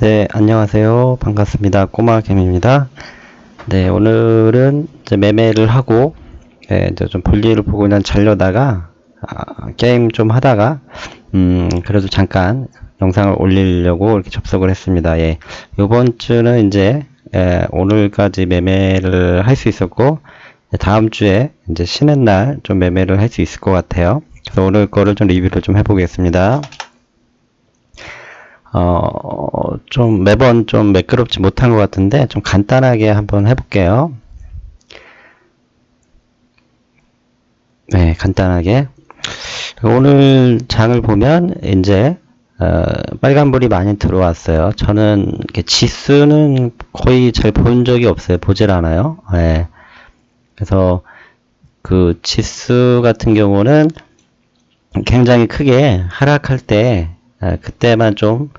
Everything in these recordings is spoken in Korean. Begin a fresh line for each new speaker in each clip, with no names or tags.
네, 안녕하세요. 반갑습니다. 꼬마개미입니다. 네, 오늘은 이제 매매를 하고, 예, 이제 좀 볼일을 보고 그냥 자려다가, 아, 게임 좀 하다가, 음, 그래도 잠깐 영상을 올리려고 이렇게 접속을 했습니다. 예, 요번 주는 이제, 예, 오늘까지 매매를 할 수 있었고, 예, 다음 주에 이제 쉬는 날 좀 매매를 할 수 있을 것 같아요. 그래서 오늘 거를 좀 리뷰를 좀 해보겠습니다. 어, 좀 매번 좀 매끄럽지 못한 것 같은데 좀 간단하게 한번 해볼게요. 네, 간단하게. 오늘 장을 보면 이제 어, 빨간불이 많이 들어왔어요. 저는 지수는 거의 잘 본 적이 없어요. 보질 않아요. 네. 그래서 그 지수 같은 경우는 굉장히 크게 하락할 때 아, 그때만 좀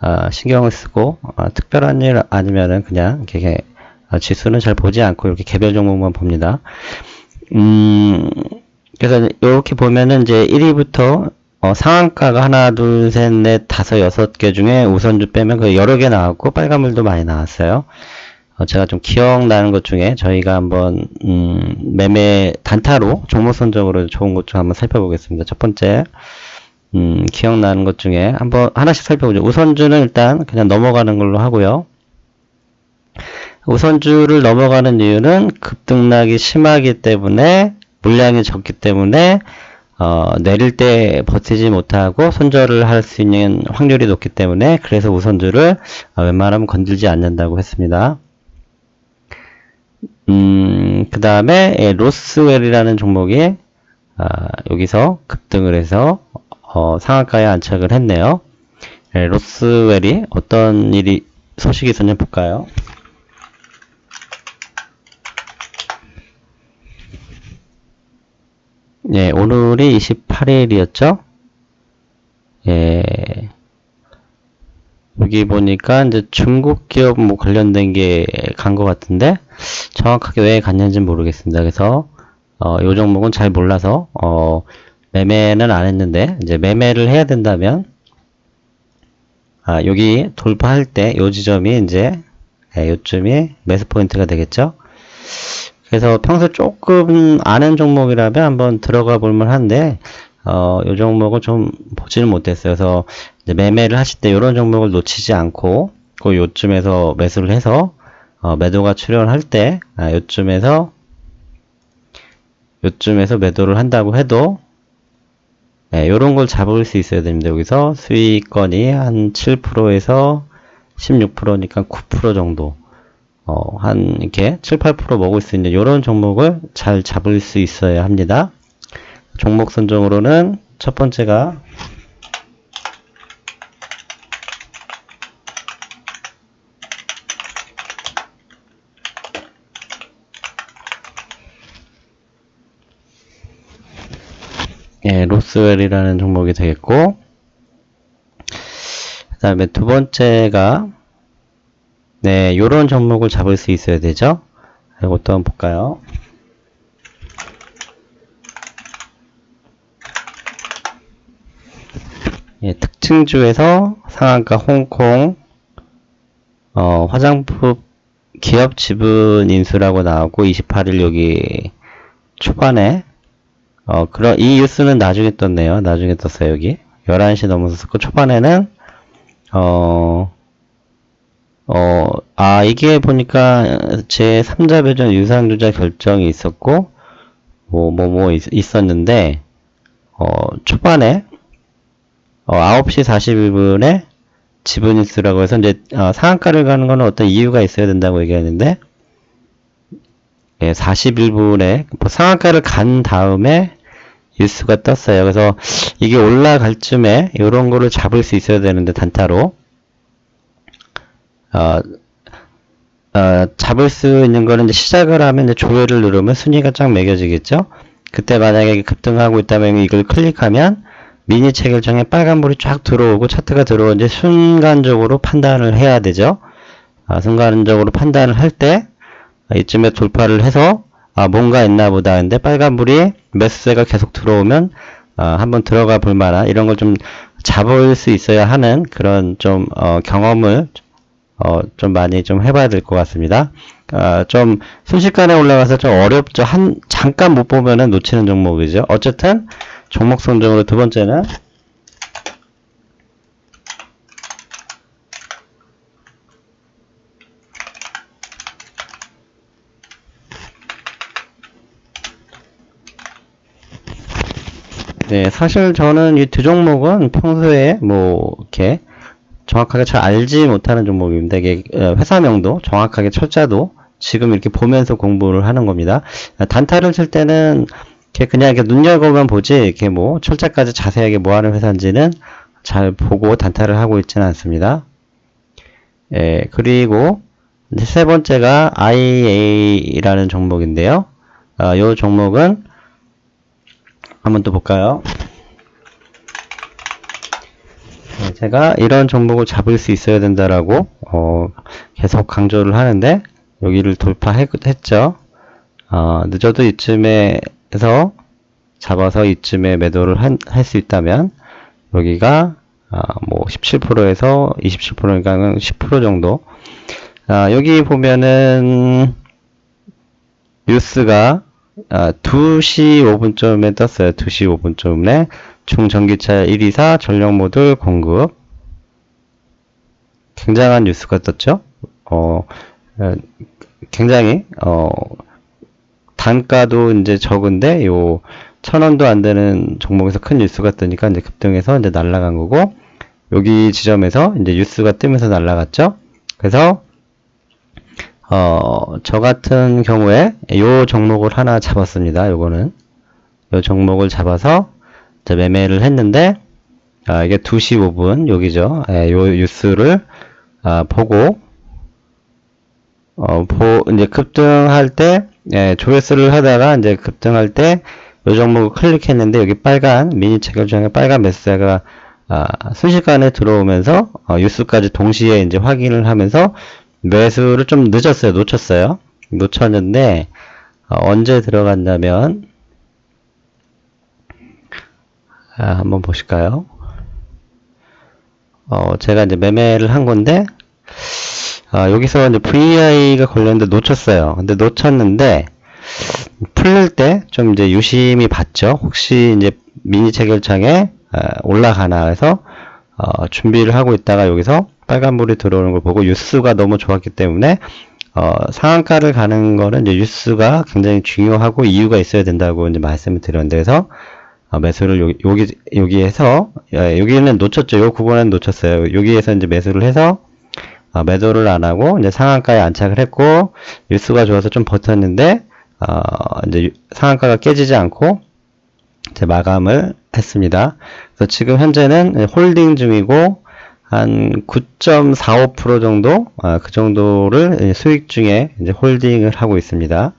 아, 신경을 쓰고 아, 특별한 일 아니면은 그냥 이렇게 아, 지수는 잘 보지 않고 이렇게 개별 종목만 봅니다. 음, 그래서 이렇게 보면은 이제 1위부터 어, 상한가가 하나, 둘, 셋, 넷, 다섯, 여섯 개 중에 우선주 빼면 그 여러 개 나왔고 빨간물도 많이 나왔어요. 어, 제가 좀 기억나는 것 중에 저희가 한번 음, 매매 단타로 종목 선정으로 좋은 것 좀 한번 살펴보겠습니다. 첫 번째 음, 기억나는 것 중에 한번 하나씩 살펴보죠. 우선주는 일단 그냥 넘어가는 걸로 하고요. 우선주를 넘어가는 이유는 급등락이 심하기 때문에 물량이 적기 때문에 어, 내릴 때 버티지 못하고 손절을 할 수 있는 확률이 높기 때문에 그래서 우선주를 어, 웬만하면 건들지 않는다고 했습니다. 음, 그 다음에 예, 로스웰이라는 종목이 아, 여기서 급등을 해서 어, 상한가에 안착을 했네요. 예, 로스웰이 어떤 일이 소식이 있었냐 볼까요? 예, 오늘이 28일이었죠? 예. 여기 보니까 이제 중국 기업 뭐 관련된 게 간 것 같은데 정확하게 왜 갔는지 모르겠습니다. 그래서 어, 요 종목은 잘 몰라서 어, 매매는 안 했는데 이제 매매를 해야 된다면 아, 여기 돌파할 때 요 지점이 이제 예, 요쯤이 매수 포인트가 되겠죠. 그래서 평소 조금 아는 종목이라면 한번 들어가 볼만 한데 어, 요 종목은 좀 보지는 못했어요. 그래서 매매를 하실 때 이런 종목을 놓치지 않고 그 요쯤에서 매수를 해서 어, 매도가 출현할 때 아, 요쯤에서 요쯤에서 매도를 한다고 해도 네, 요런 걸 잡을 수 있어야 됩니다. 여기서 수익권이 한 7%에서 16%니까 9% 정도 어, 한 이렇게 7, 8% 먹을 수 있는 이런 종목을 잘 잡을 수 있어야 합니다. 종목 선정으로는 첫 번째가 예, 로스웰이라는 종목이 되겠고 그 다음에 두 번째가 네, 요런 종목을 잡을 수 있어야 되죠. 이것도 한번 볼까요? 예, 특징주에서 상한가 홍콩 어, 화장품 기업 지분 인수라고 나오고 28일 여기 초반에 어, 그런 이 뉴스는 나중에 떴네요. 나중에 떴어요, 여기. 11시 넘어서 썼고 초반에는 어 어, 아, 이게 보니까 제 3자 배전 유상주자 결정이 있었고, 뭐, 뭐, 뭐 있, 었는데 어, 초반에, 어, 9시 41분에 지분인수라고 해서 이제, 어, 상한가를 가는 거는 어떤 이유가 있어야 된다고 얘기하는데, 예, 41분에 뭐 상한가를 간 다음에 뉴스가 떴어요. 그래서 이게 올라갈 쯤에 이런 거를 잡을 수 있어야 되는데 단타로 어, 어, 잡을 수 있는 거는 이제 시작을 하면 이제 조회를 누르면 순위가 쫙 매겨지겠죠. 그때 만약에 급등하고 있다면 이걸 클릭하면 미니 체결정에 빨간불이 쫙 들어오고 차트가 들어오는데 순간적으로 판단을 해야 되죠. 아, 순간적으로 판단을 할 때 이쯤에 돌파를 해서 아, 뭔가 있나 보다. 근데 빨간불이 매수세가 계속 들어오면 어, 한번 들어가 볼 만한 이런 걸 좀 잡을 수 있어야 하는 그런 좀 어, 경험을 어, 좀 많이 좀 해봐야 될 것 같습니다. 아, 좀 순식간에 올라가서 좀 어렵죠. 한 잠깐 못 보면은 놓치는 종목이죠. 어쨌든 종목 선정으로 두 번째는 네, 사실 저는 이 두 종목은 평소에 뭐 이렇게 정확하게 잘 알지 못하는 종목입니다. 이게 어, 회사명도 정확하게 철자도 지금 이렇게 보면서 공부를 하는 겁니다. 단타를 칠 때는 이렇게 그냥 이렇게 눈여겨만 보지 이렇게 뭐 철자까지 자세하게 뭐 하는 회사인지는 잘 보고 단타를 하고 있지는 않습니다. 예, 그리고 세 번째가 IA라는 종목인데요. 어, 이 종목은 한번 또 볼까요? 네, 제가 이런 종목을 잡을 수 있어야 된다라고 어, 계속 강조를 하는데 여기를 돌파했죠. 어, 늦어도 이쯤에서 잡아서 이쯤에 매도를 할 수 있다면 여기가 아, 뭐 17%에서 27%니까 10% 정도. 아, 여기 보면은 뉴스가 아, 2시 5분쯤에 떴어요. 2시 5분쯤에 중전기차 124 전력 모듈 공급. 굉장한 뉴스가 떴죠. 어, 어, 굉장히 어, 단가도 이제 적은데 요 천 원도 안 되는 종목에서 큰 뉴스가 뜨니까 이제 급등해서 이제 날아간 거고 여기 지점에서 이제 뉴스가 뜨면서 날아갔죠. 그래서 어, 저 같은 경우에 요 종목을 하나 잡았습니다. 요거는 요 종목을 잡아서 매매를 했는데 아, 이게 2시 5분 여기죠. 예, 요 뉴스를 아, 보고 어, 보, 이제 급등할 때, 예, 조회수를 하다가 이제 급등할 때, 요 종목을 클릭했는데, 여기 빨간, 미니 체결장에 빨간 메시지가, 아, 순식간에 들어오면서, 어, 뉴스까지 동시에 이제 확인을 하면서, 매수를 좀 늦었어요. 놓쳤어요. 놓쳤는데, 어, 언제 들어갔냐면, 아, 한번 보실까요? 어, 제가 이제 매매를 한 건데, 아, 여기서 이제 VI가 걸렸는데 놓쳤어요. 근데 놓쳤는데, 풀릴 때 좀 이제 유심히 봤죠. 혹시 이제 미니 체결창에 아, 올라가나 해서 어, 준비를 하고 있다가 여기서 빨간불이 들어오는 걸 보고 유스가 너무 좋았기 때문에 어, 상한가를 가는 거는 이제 유스가 굉장히 중요하고 이유가 있어야 된다고 이제 말씀을 드렸는데 그래서 어, 매수를 여기, 여기 여기에서 예, 여기는 놓쳤죠. 요 구간은 놓쳤어요. 여기에서 이제 매수를 해서 어, 매도를 안 하고 이제 상한가에 안착을 했고 뉴스가 좋아서 좀 버텼는데 어, 이제 상한가가 깨지지 않고 이제 마감을 했습니다. 그래서 지금 현재는 홀딩 중이고 한 9.45% 정도 아, 그 정도를 수익 중에 이제 홀딩을 하고 있습니다.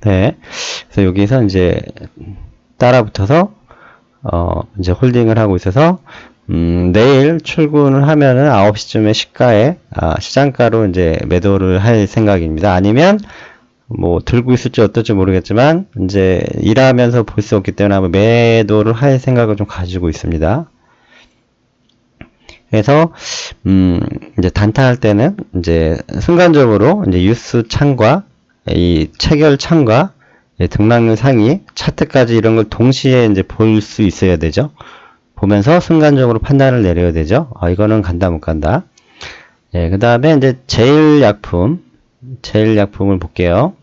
네. 그래서 여기서 이제 따라 붙어서 어 이제 홀딩을 하고 있어서 음, 내일 출근을 하면은 9시쯤에 시가에 아, 시장가로 이제 매도를 할 생각입니다. 아니면 뭐 들고 있을지 어떨지 모르겠지만 이제 일하면서 볼 수 없기 때문에 아마 매도를 할 생각을 좀 가지고 있습니다. 그래서 음, 이제 단타할 때는 이제 순간적으로 이제 뉴스 창과 이 체결 창과 등락률 상위 차트까지 이런 걸 동시에 이제 볼 수 있어야 되죠. 보면서 순간적으로 판단을 내려야 되죠. 아, 이거는 간다 못 간다. 예, 그 다음에 이제 제일 약품, 제일 약품을 볼게요.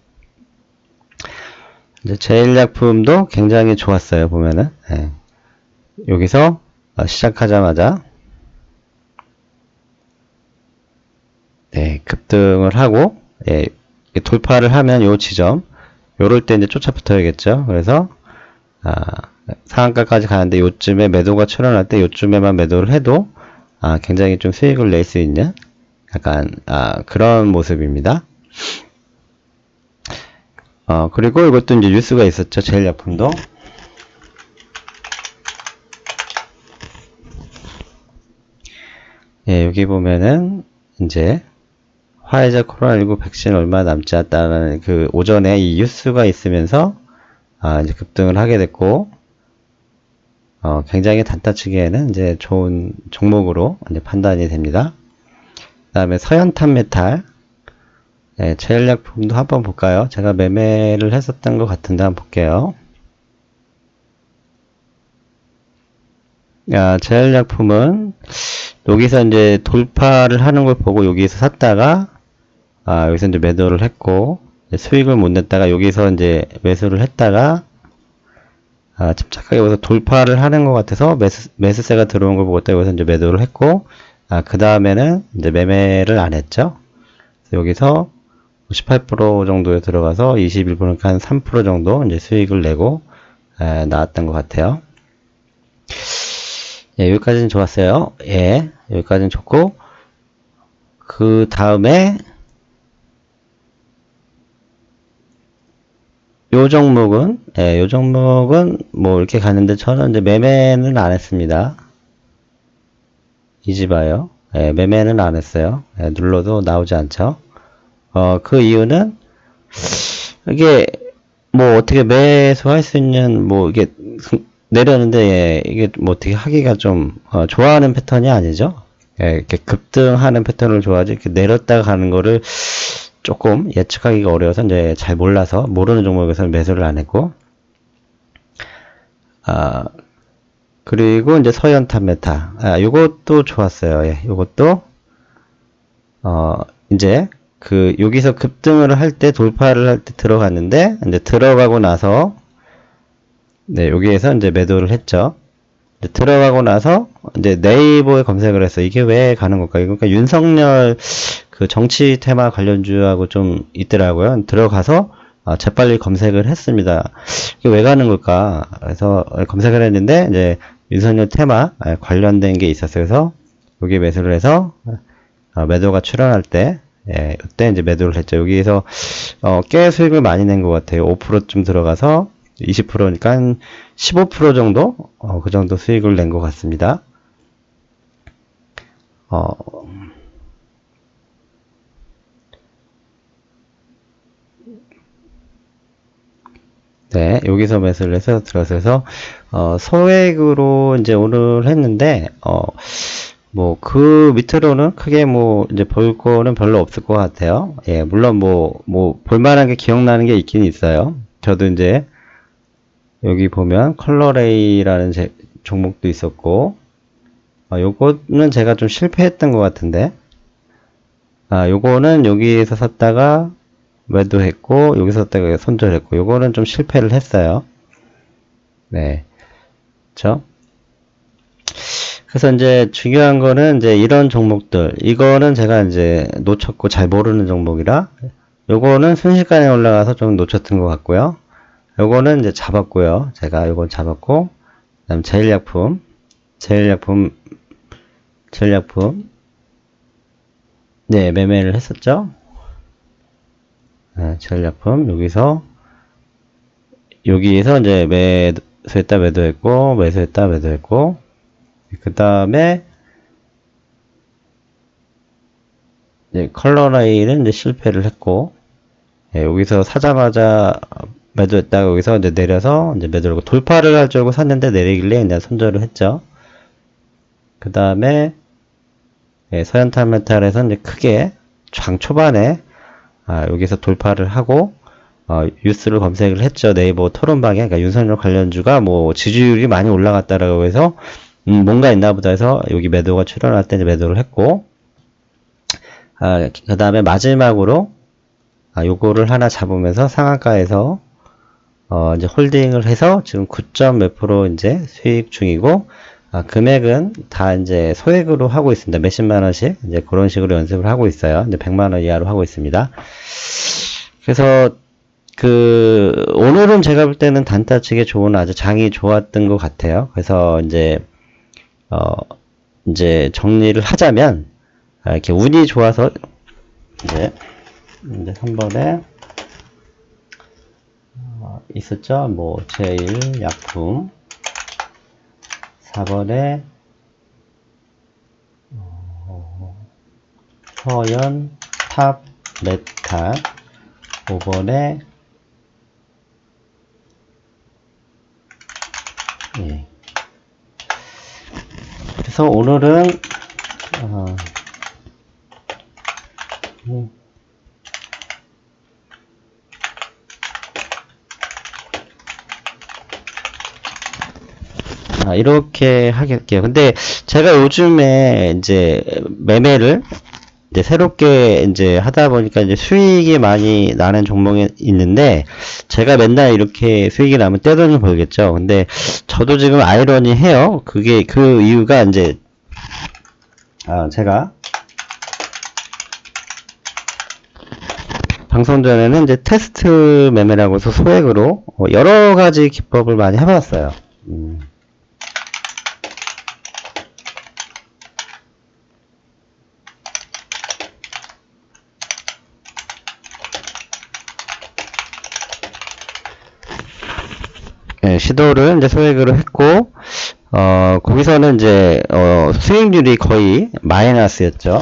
이제 제일 약품도 굉장히 좋았어요. 보면은 예. 여기서 시작하자마자 네, 급등을 하고 예, 돌파를 하면 요 지점 요럴 때 이제 쫓아붙어야겠죠. 그래서 아, 상한가까지 가는데 요쯤에 매도가 출현할 때 요쯤에만 매도를 해도 아, 굉장히 좀 수익을 낼 수 있는 약간 아, 그런 모습입니다. 어, 그리고 이것도 이제 뉴스가 있었죠. 제일 약품도. 예, 여기 보면은 이제 화이자 코로나19 백신 얼마 남지 않았다는 그 오전에 이 뉴스가 있으면서 아, 이제 급등을 하게 됐고 어, 굉장히 단타치기에는 이제 좋은 종목으로 이제 판단이 됩니다. 그 다음에 서현탄 메탈 네, 제일약품도 한번 볼까요? 제가 매매를 했었던 것 같은데 한번 볼게요. 야, 제일약품은 여기서 이제 돌파를 하는 걸 보고 여기서 샀다가 아, 여기서 이제 매도를 했고 수익을 못 냈다가 여기서 이제 매수를 했다가 아, 침착하게 여기서 돌파를 하는 것 같아서 매수, 매수세가 들어온 걸 보고 또 여기서 이제 매도를 했고 아, 그 다음에는 이제 매매를 안 했죠. 여기서 18% 정도에 들어가서 21%니까 한 3% 정도 이제 수익을 내고 에, 나왔던 것 같아요. 예, 여기까지는 좋았어요. 예, 여기까지는 좋고 그 다음에 요 종목은 예, 요 종목은 뭐 이렇게 가는데 저는 이제 매매는 안 했습니다. 이지바요. 예, 매매는 안 했어요. 예, 눌러도 나오지 않죠. 어, 그 이유는 이게 뭐 어떻게 매수할 수 있는 뭐 이게 내렸는데 예, 이게 뭐 어떻게 하기가 좀 어, 좋아하는 패턴이 아니죠. 예, 이렇게 급등하는 패턴을 좋아하지 이렇게 내렸다가 가는 거를 조금 예측하기가 어려워서 이제 잘 몰라서 모르는 종목에서는 매수를 안 했고 아 그리고 이제 서현탄 메타 아 요것도 좋았어요. 예, 요것도 어 이제 그 여기서 급등을 할 때 돌파를 할 때 들어갔는데 이제 들어가고 나서 네 여기에서 이제 매도를 했죠. 이제 들어가고 나서 이제 네이버에 검색을 해서 이게 왜 가는 걸까요? 그러니까 윤석열 그 정치 테마 관련주하고 좀 있더라고요. 들어가서 아, 재빨리 검색을 했습니다. 이게 왜 가는 걸까? 그래서 검색을 했는데 이제 윤석열 테마 아, 관련된 게 있었어요. 그래서 여기 매수를 해서 아, 매도가 출현할 때 예, 이때 이제 매도를 했죠. 여기에서 어, 꽤 수익을 많이 낸 것 같아요. 5%쯤 들어가서 20%니까 한15% 정도 어, 그 정도 수익을 낸 것 같습니다. 어, 네, 여기서 매수를 해서 들어서서 어, 소액으로 이제 오늘 했는데 어, 뭐 그 밑으로는 크게 뭐 이제 볼 거는 별로 없을 것 같아요. 예, 물론 뭐 뭐 볼만한 게 기억나는 게 있긴 있어요. 저도 이제 여기 보면 컬러레이라는 제, 종목도 있었고 아, 요거는 제가 좀 실패했던 것 같은데 아, 요거는 여기에서 샀다가 매도 했고 여기서 샀다가 손절했고 요거는 좀 실패를 했어요. 네. 그렇죠? 그래서 이제 중요한 거는 이제 이런 종목들 이거는 제가 이제 놓쳤고 잘 모르는 종목이라 요거는 순식간에 올라가서 좀 놓쳤던 것 같고요. 요거는 이제 잡았고요. 제가 요건 잡았고 그다음 제일약품 제일약품 제일약품 네 매매를 했었죠. 네, 제일약품 여기서 여기에서 이제 매수했다 매도했고 매수했다 매도했고 그 다음에 네, 컬러 라인은 이제 실패를 했고 예, 여기서 사자마자 매도했다가 여기서 이제 내려서 이제 매도를 돌파를 할 줄 알고 샀는데 내리길래 이제 손절을 했죠. 그 다음에 예, 서현탄 메탈에서 이제 크게 장 초반에 아, 여기서 돌파를 하고 어, 뉴스를 검색을 했죠. 네이버 토론방에 그러니까 윤석열 관련주가 뭐 지지율이 많이 올라갔다라고 해서 음, 뭔가 있나 보다 해서 여기 매도가 출현할 때 매도를 했고 아, 그 다음에 마지막으로 아, 요거를 하나 잡으면서 상한가에서 어, 이제 홀딩을 해서 지금 9점 몇 프로 이제 수익 중이고 아, 금액은 다 이제 소액으로 하고 있습니다. 몇십만 원씩 이제 그런 식으로 연습을 하고 있어요. 이제 100만 원 이하로 하고 있습니다. 그래서 그 오늘은 제가 볼 때는 단타 측에 좋은 아주 장이 좋았던 것 같아요. 그래서 이제 어 이제 정리를 하자면 아, 이렇게 운이 좋아서 이제 이제 3번에 어, 있었죠. 뭐 제일 약품 4번에 어, 어, 탑, 레타, 5번에 예. 그래서 오늘은 어, 음, 아, 이렇게 하겠게요. 근데 제가 요즘에 이제 매매를 이제 새롭게 이제 하다 보니까 이제 수익이 많이 나는 종목이 있는데 제가 맨날 이렇게 수익이 나면 떼돈을 벌겠죠. 근데 저도 지금 아이러니 해요. 그게 그 이유가 이제 아, 제가 방송 전에는 이제 테스트 매매라고 해서 소액으로 어, 여러 가지 기법을 많이 해봤어요. 음. 시도를 이제 소액으로 했고, 어, 거기서는 이제, 어, 수익률이 거의 마이너스였죠.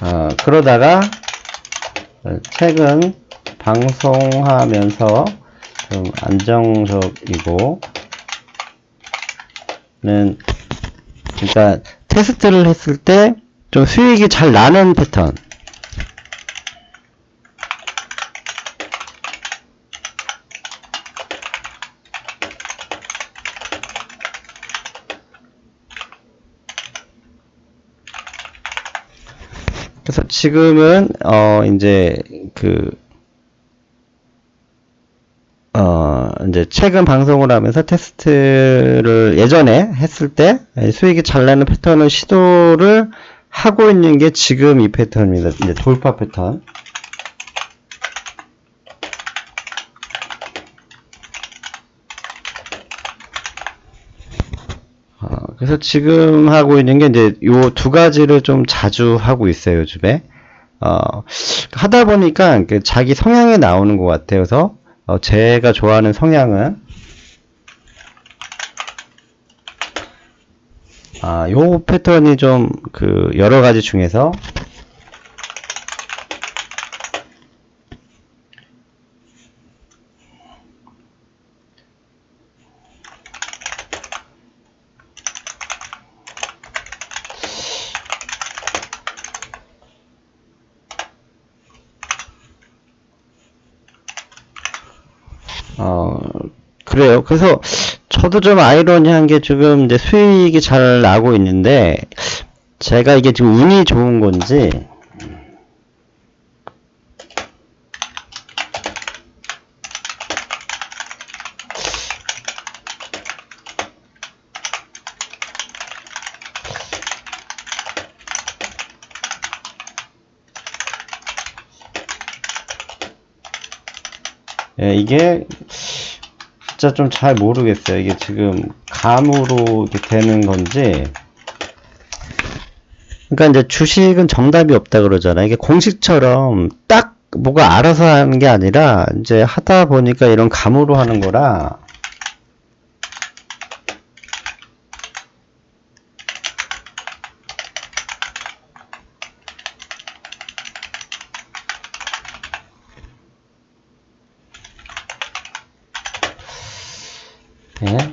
어, 그러다가, 어, 최근 방송하면서 좀 안정적이고, 는, 그러니까 테스트를 했을 때 좀 수익이 잘 나는 패턴. 그래서 지금은 어 이제 그 어, 이제 최근 방송을 하면서 테스트를 예전에 했을 때 수익이 잘 나는 패턴을 시도를 하고 있는 게 지금 이 패턴입니다. 이제 돌파 패턴. 그래서 지금 하고 있는 게 이제 요 두 가지를 좀 자주 하고 있어요, 요즘에. 어, 하다 보니까 그 자기 성향이 나오는 것 같아요. 그래서 어, 제가 좋아하는 성향은 아, 요 패턴이 좀 그 여러 가지 중에서 어, 그래서 저도 좀 아이러니한 게 지금 이제 수익이 잘 나고 있는데 제가 이게 지금 운이 좋은 건지. 예, 이게 진짜 좀 잘 모르겠어요. 이게 지금 감으로 이렇게 되는 건지. 그러니까 이제 주식은 정답이 없다 그러잖아요. 이게 공식처럼 딱 뭐가 알아서 하는 게 아니라 이제 하다 보니까 이런 감으로 하는 거라. 예.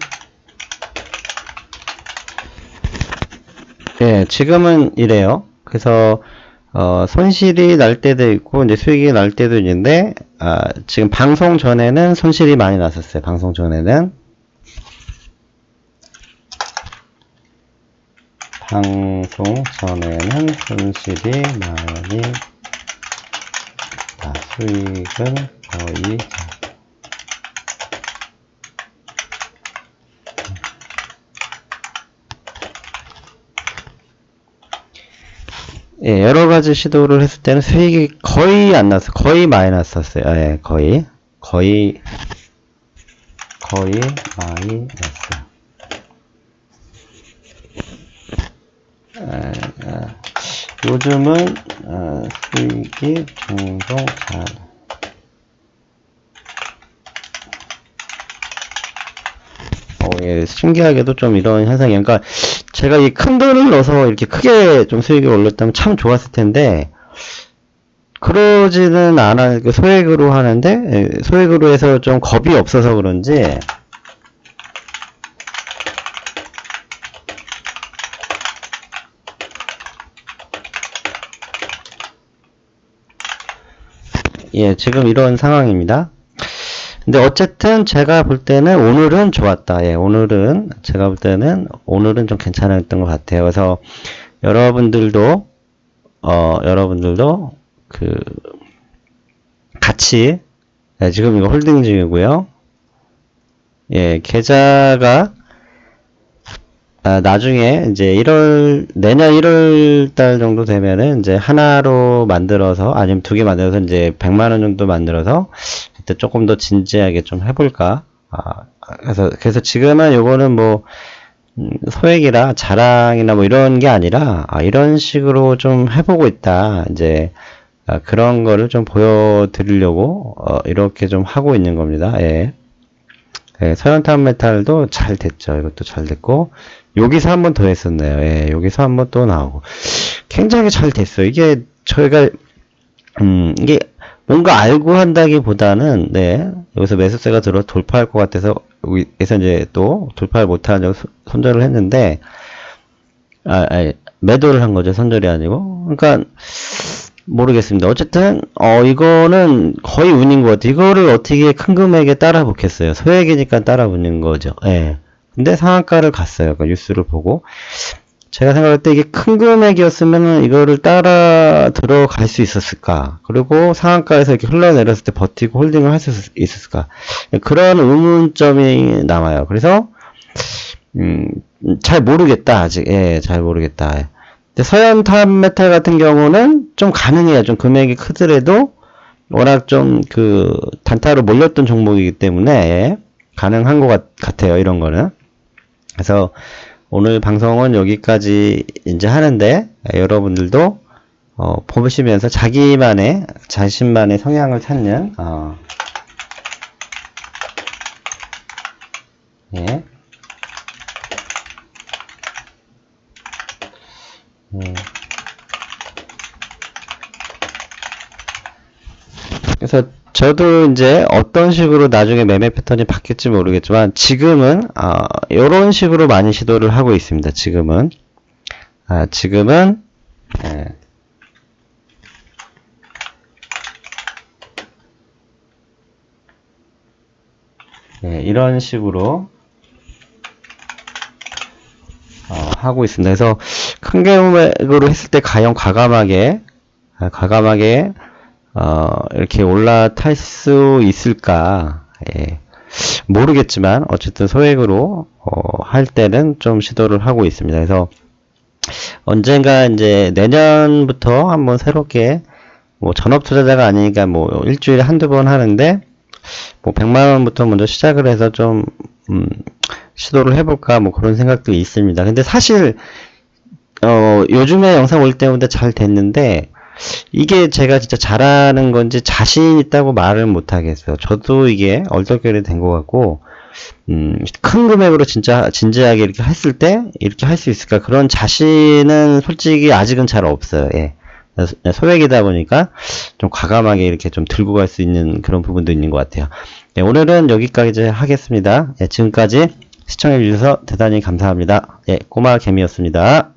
예, 지금은 이래요. 그래서 어, 손실이 날 때도 있고 이제 수익이 날 때도 있는데 아, 지금 방송 전에는 손실이 많이 났었어요. 방송 전에는 방송 전에는 손실이 많이 나 수익은 거의 예, 여러 가지 시도를 했을 때는 수익이 거의 안 났어요. 거의 마이너스였어요. 예, 거의. 거의, 거의 마이너스. 예, 예. 요즘은, 어, 수익이 종종 잘, 어, 예, 신기하게도 좀 이런 현상이, 그러니까 제가 이 큰 돈을 넣어서 이렇게 크게 좀 수익이 올렸다면 참 좋았을 텐데, 그러지는 않아, 그 소액으로 하는데, 예, 소액으로 해서 좀 겁이 없어서 그런지, 예, 지금 이런 상황입니다. 근데 어쨌든 제가 볼 때는 오늘은 좋았다. 예, 오늘은 제가 볼 때는 오늘은 좀 괜찮았던 것 같아요. 그래서 여러분들도 어 여러분들도 그 같이 예, 지금 이거 홀딩 중이고요. 예, 계좌가 아, 나중에 이제 1월 내년 1월 달 정도 되면은 이제 하나로 만들어서 아니면 두 개 만들어서 이제 100만 원 정도 만들어서 그때 조금 더 진지하게 좀 해볼까. 아, 그래서 그래서 지금은 요거는 뭐 음, 소액이라 자랑이나 뭐 이런 게 아니라 아, 이런 식으로 좀 해보고 있다. 이제 아, 그런 거를 좀 보여드리려고 어, 이렇게 좀 하고 있는 겁니다. 예. 예, 서연탄 메탈도 잘 됐죠. 이것도 잘 됐고 여기서 한 번 더 했었네요. 예, 여기서 한 번 또 나오고 굉장히 잘 됐어요. 이게 저희가 음, 이게 뭔가 알고 한다기보다는 네 여기서 매수세가 들어 돌파할 것 같아서 여기서 이제 또 돌파를 못하는 적 손절을 했는데 아, 아 매도를 한 거죠. 손절이 아니고 그러니까 모르겠습니다. 어쨌든 어 이거는 거의 운인 것 같아요. 이거를 어떻게 큰 금액에 따라 붙겠어요. 소액이니까 따라 붙는 거죠. 예. 근데 상한가를 갔어요. 그 뉴스를 보고 제가 생각할 때 이게 큰 금액이었으면 이거를 따라 들어갈 수 있었을까? 그리고 상한가에서 이렇게 흘러내렸을 때 버티고 홀딩을 할 수 있었을까? 그런 의문점이 남아요. 그래서 음, 잘 모르겠다 아직. 예, 잘 모르겠다. 근데 서연탄 메탈 같은 경우는 좀 가능해요. 좀 금액이 크더라도 워낙 좀 그 단타로 몰렸던 종목이기 때문에 예, 가능한 것 같, 같아요. 이런 거는. 그래서 오늘 방송은 여기까지 이제 하는데 여러분들도 어, 보시면서 자기만의 자신만의 성향을 찾는 어, 예. 음. 그래서 저도 이제 어떤 식으로 나중에 매매 패턴이 바뀔지 모르겠지만 지금은 어, 이런 식으로 많이 시도를 하고 있습니다. 지금은 아, 지금은 예. 예, 이런 식으로 어, 하고 있습니다. 그래서 큰 금액으로 했을 때 과연 과감하게 아, 과감하게 어, 이렇게 올라탈 수 있을까? 예. 모르겠지만 어쨌든 소액으로 어, 할 때는 좀 시도를 하고 있습니다. 그래서 언젠가 이제 내년부터 한번 새롭게 뭐 전업 투자자가 아니니까 뭐 일주일에 한두 번 하는데 뭐 100만 원부터 먼저 시작을 해서 좀 음, 시도를 해볼까 뭐 그런 생각도 있습니다. 근데 사실 어, 요즘에 영상 올 때보다 잘 됐는데 이게 제가 진짜 잘하는 건지 자신 있다고 말을 못 하겠어요. 저도 이게 얼떨결에 된 것 같고, 음, 큰 금액으로 진짜 진지하게 이렇게 했을 때 이렇게 할 수 있을까 그런 자신은 솔직히 아직은 잘 없어요. 예. 소액이다 보니까 좀 과감하게 이렇게 좀 들고 갈 수 있는 그런 부분도 있는 것 같아요. 네, 오늘은 여기까지 하겠습니다. 예, 지금까지 시청해 주셔서 대단히 감사합니다. 예, 꼬마 개미였습니다.